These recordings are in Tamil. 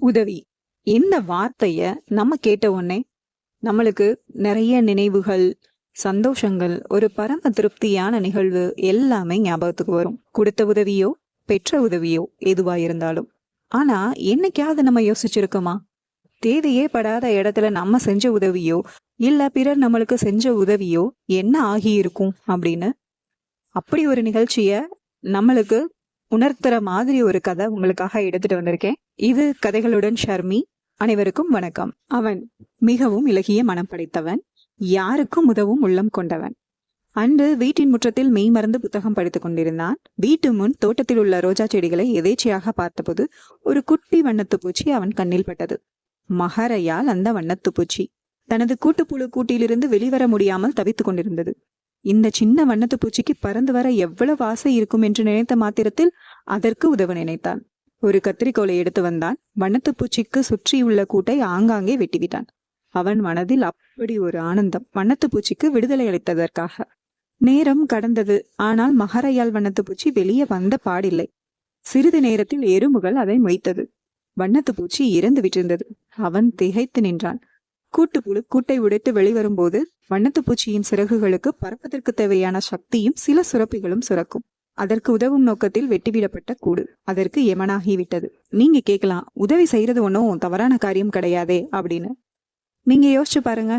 உதவி. இந்த வார்த்தைய நம்ம கேட்ட உடனே நம்மளுக்கு நிறைய நினைவுகள் சந்தோஷங்கள் ஒரு பரம திருப்தியான நிகழ்வு எல்லாமே ஞாபகத்துக்கு வரும். கொடுத்த உதவியோ பெற்ற உதவியோ எதுவா இருந்தாலும். ஆனா என்னைக்காவது நம்ம யோசிச்சிருக்கோமா? தேவையே படாத இடத்துல நம்ம செஞ்ச உதவியோ இல்ல பிறர் நம்மளுக்கு செஞ்ச உதவியோ என்ன ஆகியிருக்கும் அப்படின்னு? அப்படி ஒரு நிகழ்ச்சிய நம்மளுக்கு உணர்த்துற மாதிரி ஒரு கதை உங்களுக்காக எடுத்துட்டு வந்திருக்கேன். இது கதைகளுடன் ஷர்மி. அனைவருக்கும் வணக்கம். அவன் மிகவும் இலகிய மனம் படைத்தவன். யாருக்கும் உதவும் உள்ளம் கொண்டவன். அன்று வீட்டின் முற்றத்தில் மெய் மறந்து புத்தகம் படித்துக் கொண்டிருந்தான். வீட்டு முன் தோட்டத்தில் உள்ள ரோஜா செடிகளை எதேச்சையாக பார்த்தபோது ஒரு குட்டி வண்ணத்து பூச்சி அவன் கண்ணில் பட்டது. மகரையால் அந்த வண்ணத்து பூச்சி. தனது கூட்டுப்புழு கூட்டிலிருந்து வெளிவர முடியாமல் தவித்துக் கொண்டிருந்தது. இந்த சின்ன வண்ணத்து பூச்சிக்கு பறந்து வர எவ்வளவு ஆசை இருக்கும் என்று நினைத்த மாத்திரத்தில் அதற்கு உதவ நினைத்தான். ஒரு கத்திரிக்கோலை எடுத்து வந்தான். வண்ணத்து பூச்சிக்கு சுற்றியுள்ள கூட்டை ஆங்காங்கே வெட்டிவிட்டான். அவன் மனதில் அப்படி ஒரு ஆனந்தம் வண்ணத்து பூச்சிக்கு விடுதலை அளித்ததற்காக. நேரம் கடந்தது. ஆனால் மகரையால் வண்ணத்து பூச்சி வெளியே வந்த பாடில்லை. சிறிது நேரத்தில் எறும்புகள் அதை மொய்த்தது வண்ணத்து பூச்சி இறந்து விட்டிருந்தது. அவன் திகைத்து நின்றான். கூட்டுப்புழு கூட்டை உடைத்து வெளிவரும்போது வண்ணத்து பூச்சியின் சிறகுகளுக்கு பறப்பதற்கு தேவையான சக்தியும் சில சுரப்பிகளும் சுரக்கும். அதற்கு உதவும் நோக்கத்தில் வெட்டிவிடப்பட்ட கூடு. அதற்கு எமனாகிவிட்டது. நீங்க கேட்கலாம் உதவி செய்யறது ஒன்றும் தவறான காரியம் கிடையாதே அப்படின்னு. நீங்க யோசிச்சு பாருங்க.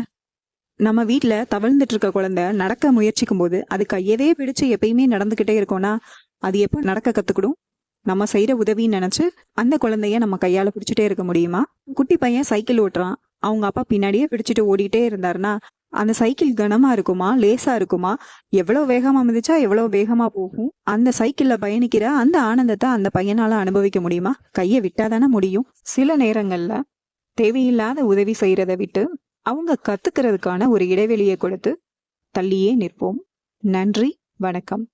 நம்ம வீட்டில் தவழ்ந்துட்டு இருக்க குழந்தை நடக்க முயற்சிக்கும் போது அது கையவே பிடிச்சு எப்பயுமே நடந்துகிட்டே இருக்கோம்னா அது எப்போ நடக்க கத்துக்கிடும்? நம்ம செய்யற உதவின்னு நினைச்சு அந்த குழந்தைய நம்ம கையால பிடிச்சிட்டே இருக்க முடியுமா? குட்டி பையன் சைக்கிள் ஓட்டுறான். அவங்க அப்பா பின்னாடியே பிடிச்சிட்டு ஓடிட்டே இருந்தாருன்னா அந்த சைக்கிள் கனமா இருக்குமா? லேசா இருக்குமா? எவ்வளவு வேகமா மிதிச்சா எவ்வளவு வேகமா போகும்? அந்த சைக்கிள்ல பயணிக்கிற அந்த ஆனந்தத்தை அந்த பையனால அனுபவிக்க முடியுமா? கையை விட்டாதானே முடியும். சில நேரங்கள்ல தேவையில்லாத உதவி செய்யறதை விட்டு அவங்க கத்துக்கிறதுக்கான ஒரு இடைவெளியை கொடுத்து தள்ளியே நிற்போம். நன்றி வணக்கம்.